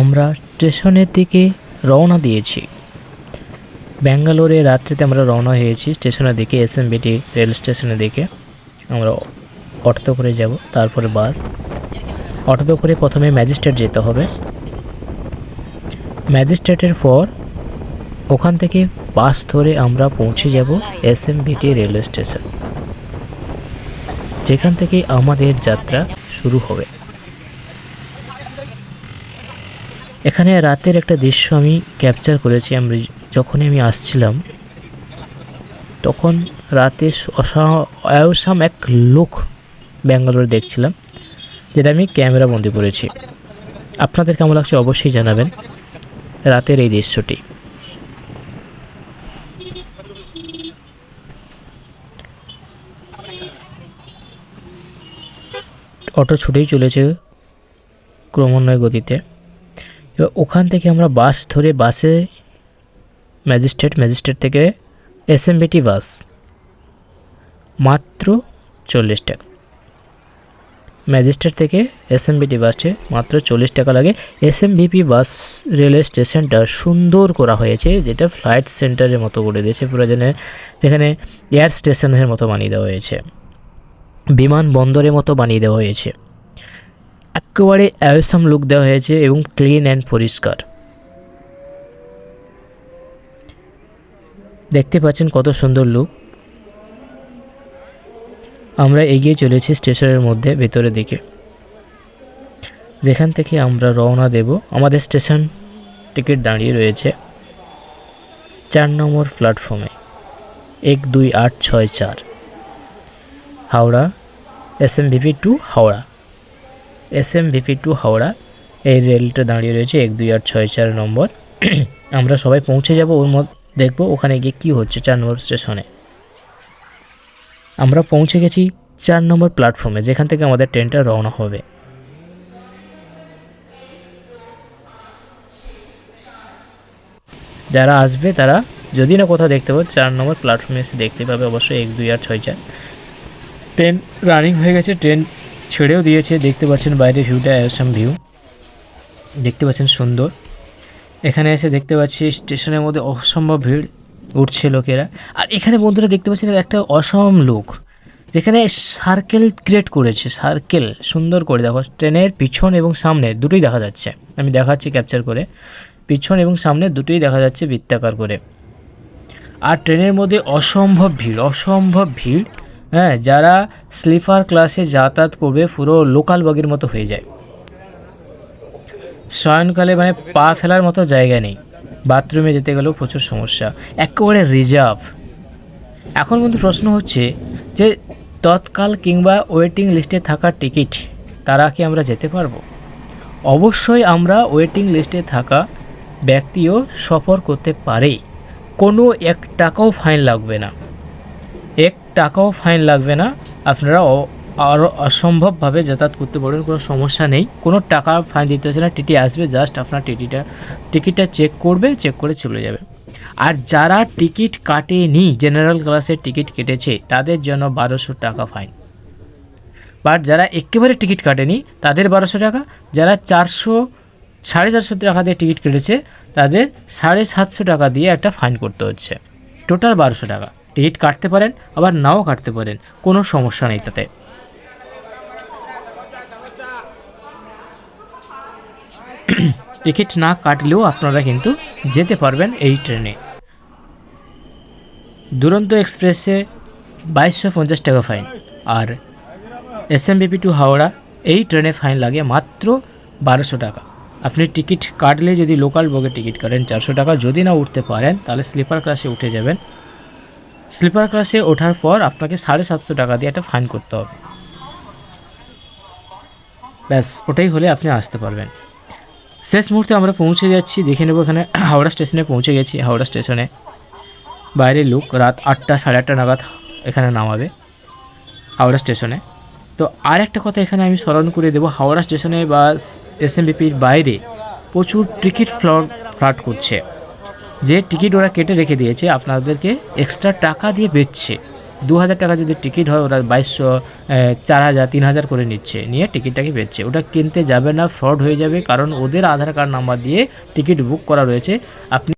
আমরা স্টেশনের দিকে রওনা দিয়েছি। ব্যাঙ্গালোরে রাত্রিতে আমরা রওনা হয়েছি স্টেশনের দিকে এস এসএমবিটি রেল স্টেশনের দিকে। আমরা অটোতে করে যাব, তারপরে বাস। অটোতে করে প্রথমে ম্যাজিস্ট্রেট যেতে হবে। ম্যাজিস্ট্রেটের পর ওখান থেকে বাস ধরে আমরা পৌঁছে যাব এস এসএমবিটি রেলওয়ে স্টেশন, যেখান থেকে আমাদের যাত্রা শুরু হবে। এখানে রাতের একটা দৃশ্য আমি ক্যাপচার করেছি, আমি যখনই আমি আসছিলাম, তখন রাতে অসাম এক লোক ব্যাঙ্গালোরে দেখছিলাম, যেটা আমি ক্যামেরা বন্দি করেছি। আপনাদের কেমন লাগছে অবশ্যই জানাবেন রাতের এই দৃশ্যটি। অটো ছুটেই চলেছে ক্রমান্বয় গতিতে। এবার ওখান থেকে আমরা বাস ধরে বাসে ম্যাজিস্ট্রেট ম্যাজিস্ট্রেট থেকে এসএমবিটি বাস। মাত্র চল্লিশ টাকা। ম্যাজিস্ট্রেট থেকে এসএমবিটি বাসে মাত্র চল্লিশ টাকা লাগে। এসএমবিপি বাস রেলওয়ে স্টেশনটা সুন্দর করা হয়েছে, যেটা ফ্লাইট সেন্টারের মতো করে দিয়েছে, পুরো যেন যেখানে এয়ার স্টেশনের মতো বানিয়ে দেওয়া হয়েছে। বিমানবন্দরের মতো বানিয়ে দেওয়া হয়েছে। একেবারে অ্যাওসাম লুক দেওয়া হয়েছে এবং ক্লিন অ্যান্ড পরিষ্কার। দেখতে পাচ্ছেন কত সুন্দর লুক আমরা এগিয়ে চলেছি স্টেশনের মধ্যে, ভেতরের দিকে। যেখান থেকে আমরা রওনা দেব, আমাদের স্টেশন টিকিট দাঁড়িয়ে রয়েছে চার নম্বর প্ল্যাটফর্মে এক দুই আট ছয় চার। Howrah S M VP to Howrah. S M VP to Howrah, এই রেলটা দাঁড়িয়ে রয়েছে এক, দুই আট ছয়, চার নম্বর। আমরা সবাই পৌঁছে যাব, ওর মধ্যে দেখব ওখানে গিয়ে কী হচ্ছে চার নম্বর স্টেশনে। আমরা পৌঁছে গেছি চার নম্বর প্ল্যাটফর্মে যেখান থেকে আমাদের ট্রেনটা রওনা হবে। যারা আসবে, তারা যদি না কোথাও দেখতে পাবে, চার নম্বর প্ল্যাটফর্মে এসে দেখতে পাবে অবশ্যই এক, দুই আট ছয়, চার। ট্রেন রানিং হয়ে গেছে, ট্রেন ছেড়েও দিয়েছে। দেখতে পাচ্ছেন বাইরে ভিউটা অ্যাসাম ভিউ দেখতে পাচ্ছেন সুন্দর। এখানে এসে দেখতে পাচ্ছি স্টেশনের মধ্যে অসম্ভব ভিড় উঠছে লোকেরা। আর এখানে বন্ধুরা দেখতে পাচ্ছেন একটা অসম লোক, যেখানে সার্কেল ক্রিয়েট করেছে সার্কেল সুন্দর করে দেখো, ট্রেনের পিছন এবং সামনে দুটোই দেখা যাচ্ছে। আমি দেখাচ্ছি ক্যাপচার করে। পিছন এবং সামনে দুটোই দেখা যাচ্ছে বৃত্তাকার করে। আর ট্রেনের মধ্যে অসম্ভব ভিড় অসম্ভব ভিড়। হ্যাঁ যারা স্লিপার ক্লাসে যাতায়াত করবে, পুরো লোকাল বগির মতো হয়ে যায়। শয়নকালে মানে পা ফেলার মতো জায়গা নেই। বাথরুমে যেতে গেলেও প্রচুর সমস্যা। একেবারে রিজার্ভ। এখন কিন্তু প্রশ্ন হচ্ছে যে, তৎকাল কিংবা ওয়েটিং লিস্টে থাকা টিকিট, তারা কি আমরা যেতে পারব? অবশ্যই আমরা ওয়েটিং লিস্টে থাকা ব্যক্তিও সফর করতে পারে কোনো এক টাকাও ফাইন লাগবে না। এক টাকাও ফাইন লাগবে না। আপনারা আরও অসম্ভবভাবে যাতায়াত করতে পারবেন, কোনো সমস্যা নেই। কোনো টাকা ফাইন দিতে হচ্ছে না, টিটি আসবে, জাস্ট আপনার টিটিটা, টিকিটটা চেক করবে, চেক করে চলে যাবে। আর যারা টিকিট কাটেনি, জেনারেল ক্লাসের টিকিট কেটেছে, তাদের জন্য বারোশো টাকা ফাইন। বাট যারা একেবারে টিকিট কাটেনি, তাদের বারোশো টাকা। যারা চারশো, সাড়ে চারশো টাকা দিয়ে টিকিট কেটেছে, তাদের সাড়ে সাতশো টাকা দিয়ে একটা ফাইন করতে হচ্ছে। টোটাল বারোশো টাকা। টিকিট কাটতে পারেন, আবার নাও কাটতে পারেন, কোনো সমস্যা নেই তাতে। টিকিট না কাটলেও আপনারা কিন্তু যেতে পারবেন এই ট্রেনে। দুরন্ত এক্সপ্রেসে বাইশশো পঞ্চাশ টাকা ফাইন, আর এস এসএমবিপি টু হাওড়া এই ট্রেনে ফাইন লাগে মাত্র বারোশো টাকা। আপনি টিকিট কাটলে যদি লোকাল বগে টিকিট কাটেন চারশো টাকা, যদি না উঠতে পারেন, তাহলে স্লিপার ক্লাসে উঠে যাবেন স্লিপার ক্লাসে ওঠার পর আপনাকে সাড়ে সাতশো টাকা দিয়ে একটা ফাইন করতে হবে। ব্যাস, ওটাই হলে আপনি আসতে পারবেন। শেষ মুহূর্তে আমরা পৌঁছে যাচ্ছি, দেখে নেব এখানে হাওড়া স্টেশনে পৌঁছে গেছি, হাওড়া স্টেশনে। বাইরে লোক রাত আটটা, সাড়ে আটটা নাগাদ এখানে নামাবে, হাওড়া স্টেশনে। তো আর একটা কথা এখানে আমি স্মরণ করে দেবো, হাওড়া স্টেশনে বা এসএমবিপির বাইরে প্রচুর টিকিট ফ্লট ফ্লাট করছে। যে টিকিট ওরা কেটে রেখে দিয়েছে, আপনাদেরকে এক্সট্রা টাকা দিয়ে বেচছে। দু হাজার টাকা যদি টিকিট হয়, ওরা বাইশশো চার হাজার তিন হাজার করে নিচ্ছে। নিয়ে টিকিটটাকে বেচছে। ওটা কিনতে যাবে না, ফ্রড হয়ে যাবে, কারণ ওদের আধার কার্ড নাম্বার দিয়ে টিকিট বুক করা রয়েছে। আপনি